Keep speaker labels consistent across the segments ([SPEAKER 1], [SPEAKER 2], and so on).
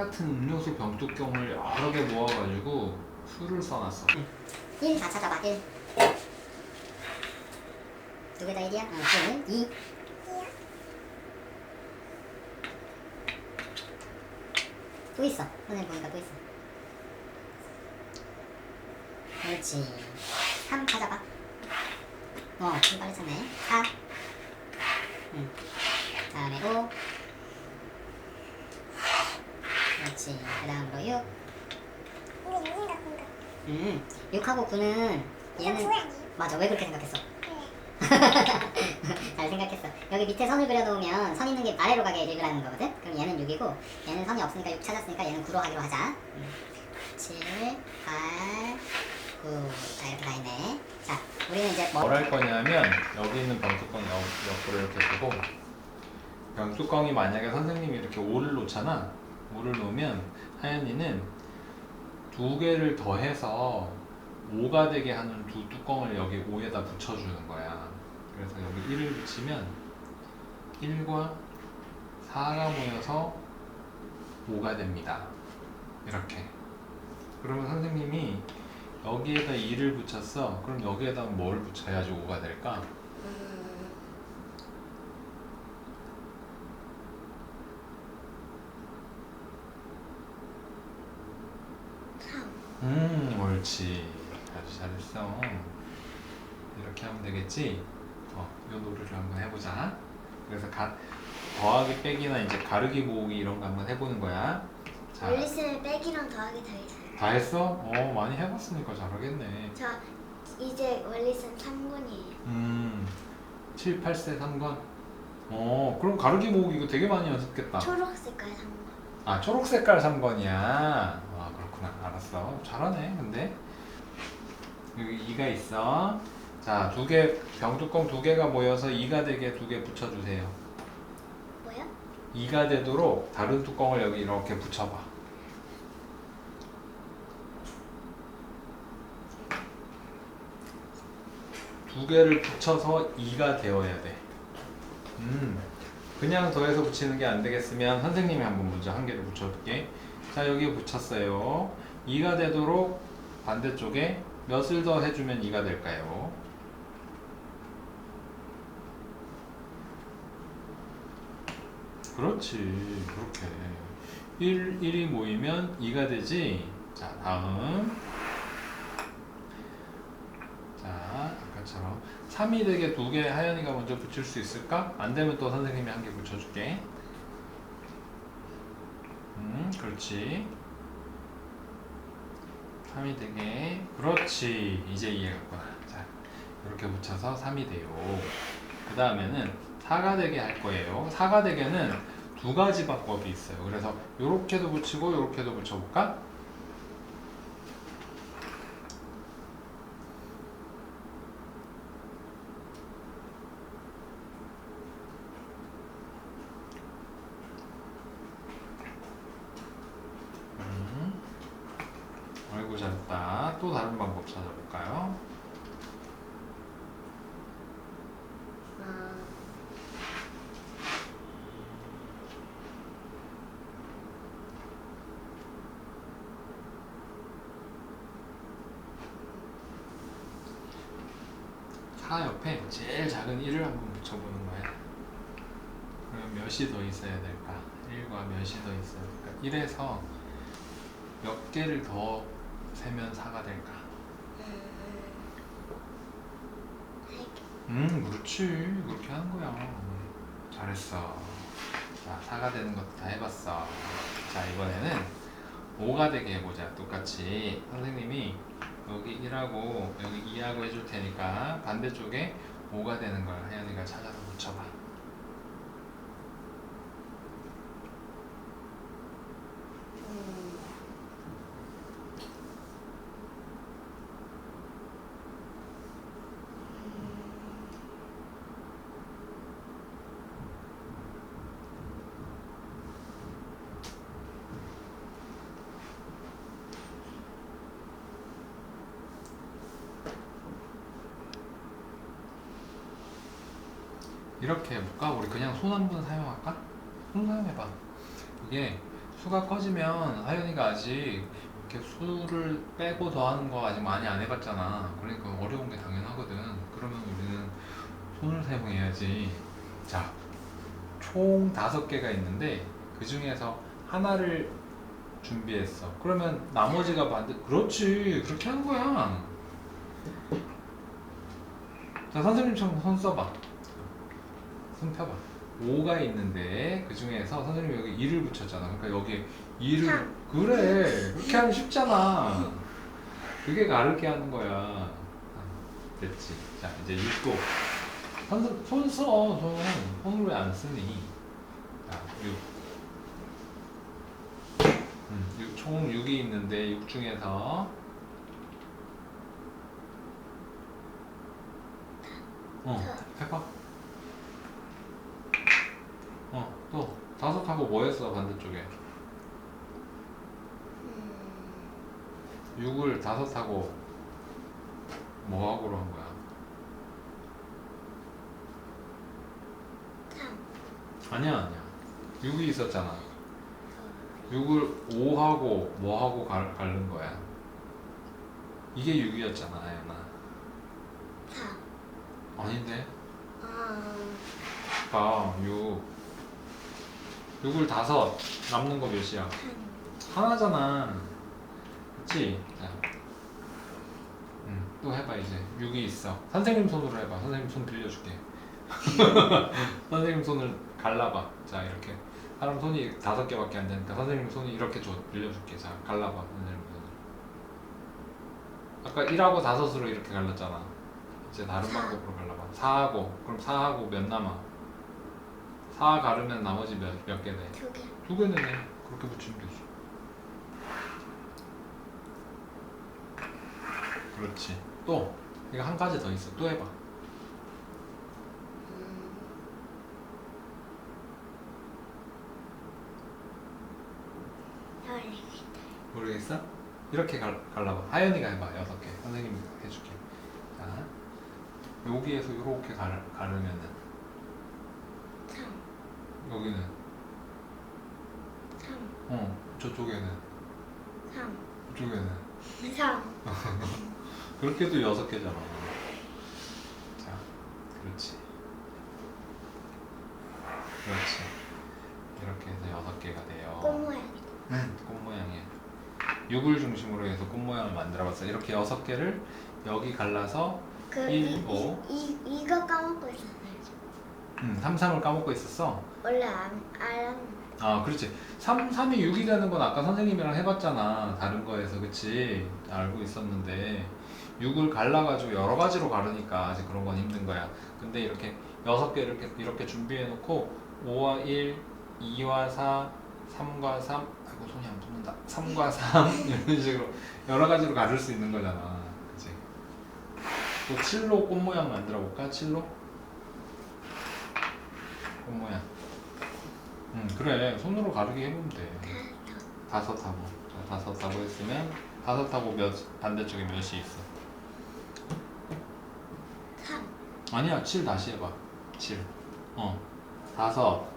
[SPEAKER 1] 똑같은 음료수 병뚜껑을 여러 개 모아가지고 수를 써놨어.
[SPEAKER 2] 1 다 찾아봐. 1 두개 다 1이야? 어, 그러면 2또 있어. 선생님 보니까 또 있어. 그렇지. 3 찾아봐. 어, 좀 빨리 찾네. 4 응. 다음에 5 그렇지 그 다음으로 6
[SPEAKER 3] 근데 여긴가 본가.
[SPEAKER 2] 음, 6하고 9는
[SPEAKER 3] 이거
[SPEAKER 2] 얘는? 맞아 왜 그렇게 생각했어?
[SPEAKER 3] 그래.
[SPEAKER 2] 잘 생각했어 여기 밑에 선을 그려놓으면 선 있는 게 아래로 가게 읽으라는 거거든? 그럼 얘는 6이고 얘는 선이 없으니까 6 찾았으니까 얘는 9로 하기로 하자 음. 7, 8, 9 자 이렇게 다 있네 자 우리는 이제
[SPEAKER 1] 뭐뭘할 거냐면 여기 있는 병뚜껑 옆- 옆으로 이렇게 두고 병뚜껑이 만약에 선생님이 이렇게 5를 놓잖아 5를 놓으면 하연이는 두 개를 더해서 5가 되게 하는 두 뚜껑을 여기 5에다 붙여주는 거야 그래서 여기 1을 붙이면 1과 4가 모여서 5가 됩니다 이렇게 그러면 선생님이 여기에다 2를 붙였어. 그럼 여기에다 뭘 붙여야지 5가 될까? 음, 옳지. 아주 잘했어. 이렇게 하면 되겠지? 어, 이 노래를 한번 해보자. 그래서 가, 더하기 빼기나 이제 가르기 모으기 이런 거 한번 해보는 거야. 자,
[SPEAKER 3] 원리스는 빼기랑 더하기 다 있어요.
[SPEAKER 1] 다 했어? 어, 많이 해봤으니까 잘하겠네.
[SPEAKER 3] 저 이제 원리스는 3분이에요.
[SPEAKER 1] 음, 7, 8세 3권? 어, 그럼 가르기 모으기 이거 되게 많이 연습했다.
[SPEAKER 3] 초록 색깔 3분.
[SPEAKER 1] 아, 초록 색깔 3권이야. 아, 그렇구나. 알았어. 잘하네, 근데. 여기 2가 있어. 자, 두 개, 병뚜껑 두 개가 모여서 2가 되게 두 개 붙여주세요.
[SPEAKER 3] 뭐야?
[SPEAKER 1] 2가 되도록 다른 뚜껑을 여기 이렇게 붙여봐. 두 개를 붙여서 2가 되어야 돼. 음, 그냥 더해서 붙이는 게 안 되겠으면 선생님이 한번 먼저 한 개를 붙여볼게. 자, 여기 붙였어요. 2가 되도록 반대쪽에 몇을 더 해주면 2가 될까요? 그렇지 그렇게 1, 1이 모이면 2가 되지 자 다음 자 아까처럼 3이 되게 두 개 하연이가 먼저 붙일 수 있을까? 안 되면 또 선생님이 한 개 붙여줄게 음 그렇지. 3이 되게 그렇지. 이제 이해갔구나 자 이렇게 붙여서 3이 돼요. 그 다음에는 4가 되게 할 거예요. 4가 되게는 두 가지 방법이 있어요. 그래서 요렇게도 붙이고 요렇게도 붙여볼까? 4 옆에 제일 작은 1을 한번 붙여보는 거야. 그럼 몇이 더 있어야 될까? 1과 몇이 더 있어야 될까? 1에서 몇 개를 더 세면 4가 될까?
[SPEAKER 3] 음,
[SPEAKER 1] 그렇지. 그렇게 한 거야. 잘했어. 자, 4가 되는 것도 다 해봤어. 자, 이번에는 5가 되게 해보자. 똑같이. 선생님이 여기 1하고 여기 2하고 해줄 테니까 반대쪽에 5가 되는 걸 하연이가 찾아서 붙여봐.
[SPEAKER 3] 음.
[SPEAKER 1] 이렇게 해볼까? 우리 그냥 손 한 번 사용할까? 손 사용해봐. 이게 수가 커지면 하연이가 아직 이렇게 수를 빼고 더하는 거 아직 많이 안 해봤잖아. 그러니까 어려운 게 당연하거든. 그러면 우리는 손을 사용해야지. 자, 총 다섯 개가 있는데 그 중에서 하나를 준비했어. 그러면 나머지가 반드 그렇지 그렇게 하는 거야. 자 선생님처럼 손 써봐. 손 펴봐. 5가 있는데 그 중에서 선생님이 여기 2를 붙였잖아. 그러니까 여기 2를
[SPEAKER 3] 삼.
[SPEAKER 1] 그래 그렇게 하면 쉽잖아. 그게 가르게 하는 거야. 아, 됐지. 자 이제 6도 손, 손 써. 손. 손을 왜 안 쓰니? 자 6. 음, 육- 총 6이 있는데 6 중에서 어 해봐 어 또 다섯 하고 뭐 했어 반대쪽에?
[SPEAKER 3] 음,
[SPEAKER 1] 6을 다섯 하고 뭐 하고로 한 거야?
[SPEAKER 3] 3.
[SPEAKER 1] 아니야 아니야. 6이 있었잖아. 6을 5하고 뭐 하고 갈, 갈른 거야? 이게 6이었잖아 아연아
[SPEAKER 3] 4.
[SPEAKER 1] 아닌데?
[SPEAKER 3] 아,
[SPEAKER 1] 봐, 6. 6을 다섯 남는 거 몇이야?
[SPEAKER 3] 한.
[SPEAKER 1] 하나잖아. 그치? 자. 음, 또 해봐, 이제. 6이 있어. 선생님 손으로 해봐. 선생님 손 빌려줄게. 선생님 손을 갈라봐. 자, 이렇게. 사람 손이 다섯 개밖에 안 되니까 선생님 손이 이렇게 줘. 빌려줄게. 자, 갈라봐. 선생님 손을. 아까 1하고 5으로 이렇게 갈랐잖아. 이제 다른
[SPEAKER 3] 사.
[SPEAKER 1] 방법으로 갈라봐. 4하고. 그럼 4하고 몇 남아? 4 가르면 나머지 몇, 몇개 돼?
[SPEAKER 3] 두 개.
[SPEAKER 1] 두 개는 해. 그렇게 붙이면 되지. 그렇지. 또 이거 한 가지 더 있어. 또 해봐.
[SPEAKER 3] 음.
[SPEAKER 1] 모르겠어? 이렇게 갈, 갈라봐. 하연이가 해봐. 여섯 개. 선생님이 해줄게. 자, 여기에서 이렇게 갈, 가르면은
[SPEAKER 3] 3.
[SPEAKER 1] 여기는
[SPEAKER 3] 3.
[SPEAKER 1] 어 저쪽에는
[SPEAKER 3] 3.
[SPEAKER 1] 이쪽에는
[SPEAKER 3] 3.
[SPEAKER 1] 그렇게도 여섯 개잖아. 자, 그렇지. 그렇지. 이렇게 해서 여섯 개가 돼요.
[SPEAKER 3] 꽃 모양이다.
[SPEAKER 1] 응, 꽃 모양이야. 6을 중심으로 해서 꽃 모양을 만들어봤어. 이렇게 여섯 개를 여기 갈라서
[SPEAKER 3] 그,
[SPEAKER 1] 일,
[SPEAKER 3] 이,
[SPEAKER 1] 오.
[SPEAKER 3] 이, 이, 이거 까먹고 있었어요.
[SPEAKER 1] 음, 3, 3을 까먹고 있었어.
[SPEAKER 3] 원래 안, 알았는데.
[SPEAKER 1] 아, 그렇지. 3, 3이 6이 되는 건 아까 선생님이랑 해봤잖아. 다른 거에서, 그치? 알고 있었는데, 6을 갈라가지고 여러 가지로 가르니까 아직 그런 건 힘든 거야. 근데 이렇게 여섯 개를 이렇게, 이렇게 준비해놓고, 5와 1, 2와 4, 3과 3, 아이고, 손이 안 붙는다. 3과 3, 이런 식으로 여러 가지로 가를 수 있는 거잖아. 그치? 또 7로 꽃 모양 만들어 볼까? 7로? 꽃 모양. 응 그래. 손으로 가르기 해보면 돼. 다섯 하고. 자, 다섯 하고 했으면 다섯 하고 몇 반대쪽에 몇이 있어?
[SPEAKER 3] 3.
[SPEAKER 1] 아니야 7 다시 해봐. 7 어. 다섯.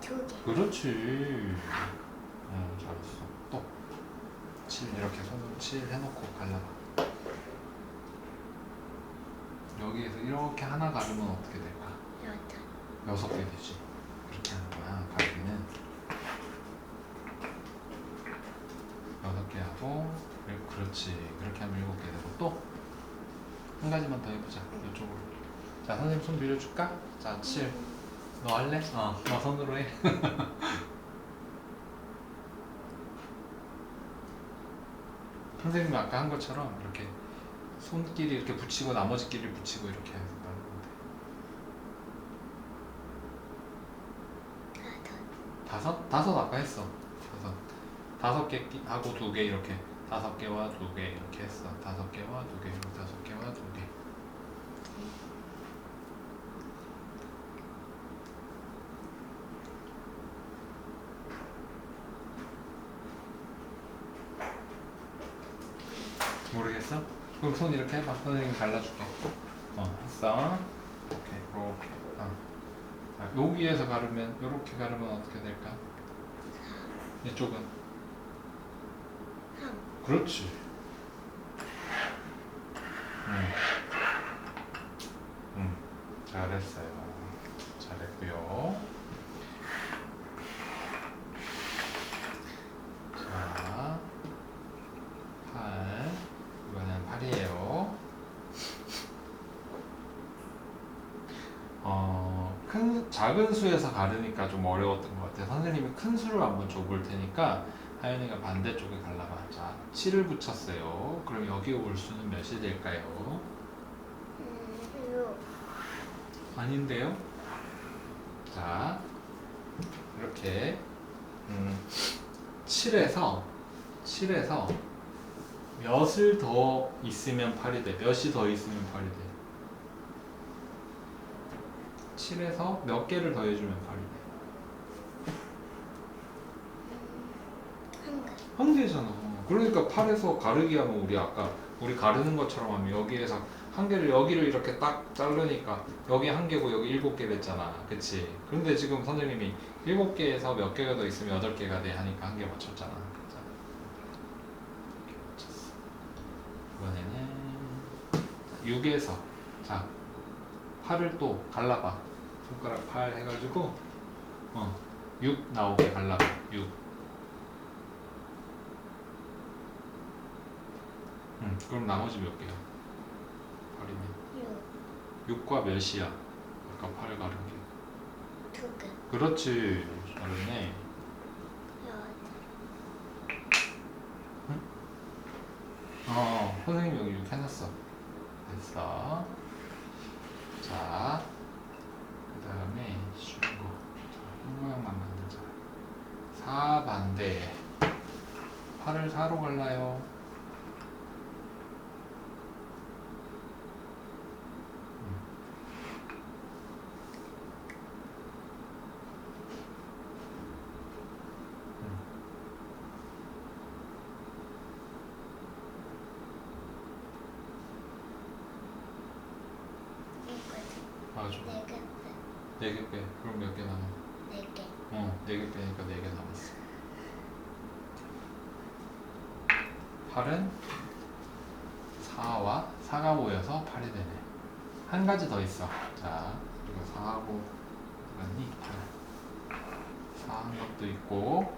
[SPEAKER 3] 두 개.
[SPEAKER 1] 그렇지. 응 잘했어. 또7 이렇게 손으로 7 해놓고 갈라봐 여기에서 이렇게 하나 가르면 어떻게 될까
[SPEAKER 3] 여덟.
[SPEAKER 1] 여섯 개 되지. 그렇게 하는 거야. 가위는 여섯 개 하고 그리고 그렇지. 그렇게 하면 일곱 개 되고 또 한 가지만 더 해보자. 이쪽으로. 자 선생님 손 빌려줄까? 자 7. 너 할래? 어. 너 손으로 해. 선생님이 아까 한 것처럼 이렇게 손끼리 이렇게 붙이고 나머지 끼리 붙이고 이렇게 해서 건데.
[SPEAKER 3] 다섯.
[SPEAKER 1] 다섯? 아까 했어. 다섯. 다섯 개 끼- 하고 두 개 이렇게. 다섯 개와 두 개 이렇게 했어. 다섯 개와 두 개. 다섯 개와 두 개. 모르겠어? 그럼 손 이렇게 해봐. 선생님 갈라줄게. 어, 했어. 오케이, 이렇게. 어. 자, 자, 여기에서 가르면 이렇게 가르면 어떻게 될까? 이쪽은
[SPEAKER 3] 3
[SPEAKER 1] 그렇지. 음. 음. 잘했어요. 잘했고요. 자, 8. 이거는 8이에요. 어, 큰, 작은 수에서 가르니까 좀 어려웠던 것 같아요. 선생님이 큰 수를 한번 줘볼 테니까 하연이가 반대쪽에 갈라봐. 자, 7을 붙였어요. 그럼 여기 올 수는 몇이 될까요?
[SPEAKER 3] 음, 6
[SPEAKER 1] 아닌데요? 자, 이렇게 음, 7에서 7에서 몇을 더 있으면 8이 돼. 몇이 더 있으면 8이 돼. 7에서 몇 개를 더해주면 8이 돼.
[SPEAKER 3] 한개
[SPEAKER 1] 한 개잖아. 그러니까 8에서 가르기 하면 우리 아까 우리 가르는 것처럼 하면 여기에서 한 개를 여기를 이렇게 딱 자르니까 여기 한 개고 여기 일곱 개 됐잖아. 그치? 그런데 지금 선생님이 일곱 개에서 몇 개가 더 있으면 여덟 개가 돼 하니까 한 개 맞췄잖아. 이번에는 6에서 자 8을 또 갈라봐. 손가락 8 해가지고 어, 6 나오게 갈라봐. 6 응, 그럼 나머지 몇 개야? 8이면
[SPEAKER 3] 6
[SPEAKER 1] 6과 몇이야? 아까 8을 가른 게.
[SPEAKER 3] 2개.
[SPEAKER 1] 그렇지 잘했네 8어 선생님이 여기 6 해놨어. 됐어. 자그 다음에 쉬운 거 자, 한 모양만 만들자 4 반대 8을 4로 갈라요. 맞아.
[SPEAKER 3] 4개.
[SPEAKER 1] 4개 빼. 그럼 몇 개 남아?
[SPEAKER 3] 4개.
[SPEAKER 1] 어, 4개 빼니까 4개 남았어. 8은 4와 4가 모여서 8이 되네. 한 가지 더 있어. 자, 그리고 4하고 어디갔니? 8. 4한 것도 있고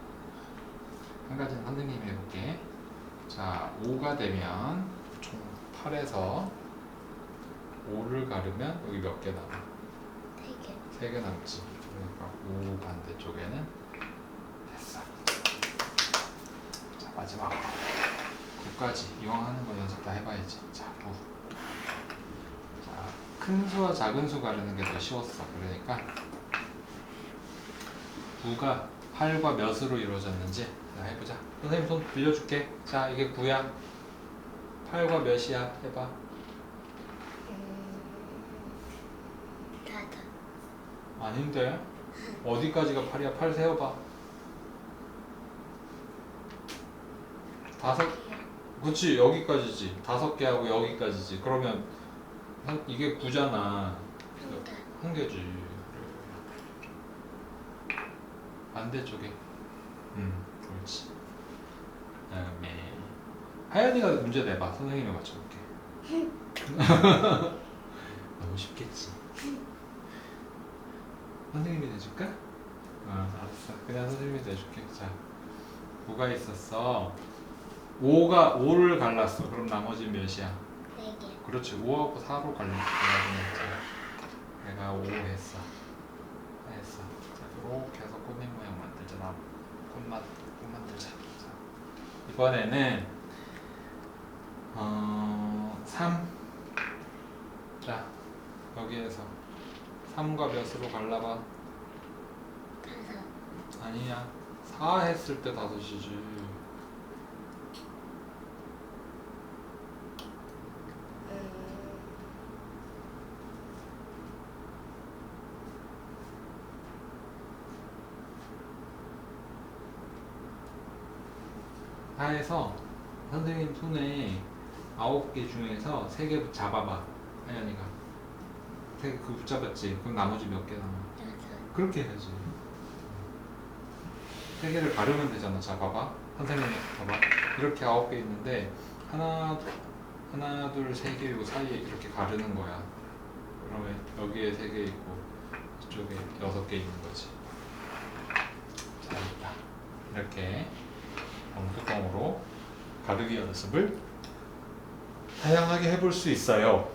[SPEAKER 1] 한 가지는 선생님이 해볼게. 자, 5가 되면 총 8에서 5를 가르면 여기 몇 개 남아?
[SPEAKER 3] 3개
[SPEAKER 1] 3개 남지. 그러니까 5 반대쪽에는 됐어. 자, 마지막으로 9까지 이왕 하는 거 연습 다 해봐야지. 자, 9. 자, 큰 수와 작은 수 가르는 게 더 쉬웠어. 그러니까 9가 8과 몇으로 이루어졌는지 자, 해보자. 선생님 손 빌려줄게. 자, 이게 9야. 8과 몇이야? 해봐.
[SPEAKER 3] 음, 5
[SPEAKER 1] 아닌데? 어디까지가 8이야? 8 세어봐. 다섯, 그치, 여기까지지. 다섯 개 하고 여기까지지. 그러면, 한- 이게 9잖아.
[SPEAKER 3] 한개
[SPEAKER 1] 한 개지. 반대쪽에. 음, 그렇지. 그 다음에, 하연이가 문제 내봐. 선생님이 맞춰볼게. 너무 쉽겠지. 선생님이 내줄까? 어, 알았어. 그냥 선생님이 내줄게. 자, 9가 있었어. 5가 5를 갈랐어. 그럼 나머지 몇이야?
[SPEAKER 3] 4개
[SPEAKER 1] 그렇지. 5하고 4로 갈렸어. 내가 5 했어. 했어. 자, 이렇게 해서 꽃잎 모양 만들자. 나 꽃만 꽃 만들자. 자, 이번에는 어, 3. 자, 여기에서 3과 몇으로 갈라봐.
[SPEAKER 3] 5
[SPEAKER 1] 아니야. 4 했을 때 5이지.
[SPEAKER 3] 음,
[SPEAKER 1] 4에서 선생님 손에 9개 중에서 3개 잡아봐. 하연이가. 3개 그 붙잡았지. 그럼 나머지 몇 개 남아?
[SPEAKER 3] 6
[SPEAKER 1] 그렇게 해야지. 세 개를 가르면 되잖아. 자, 봐봐. 선생님이 봐봐. 이렇게 아홉 개 있는데 하나, 하나, 둘, 세 개, 요 사이에 이렇게 가르는 거야. 그러면 여기에 세 개 있고 이쪽에 여섯 개 있는 거지. 자, 있다. 이렇게 병뚜껑으로 가르기 연습을 다양하게 해볼 수 있어요.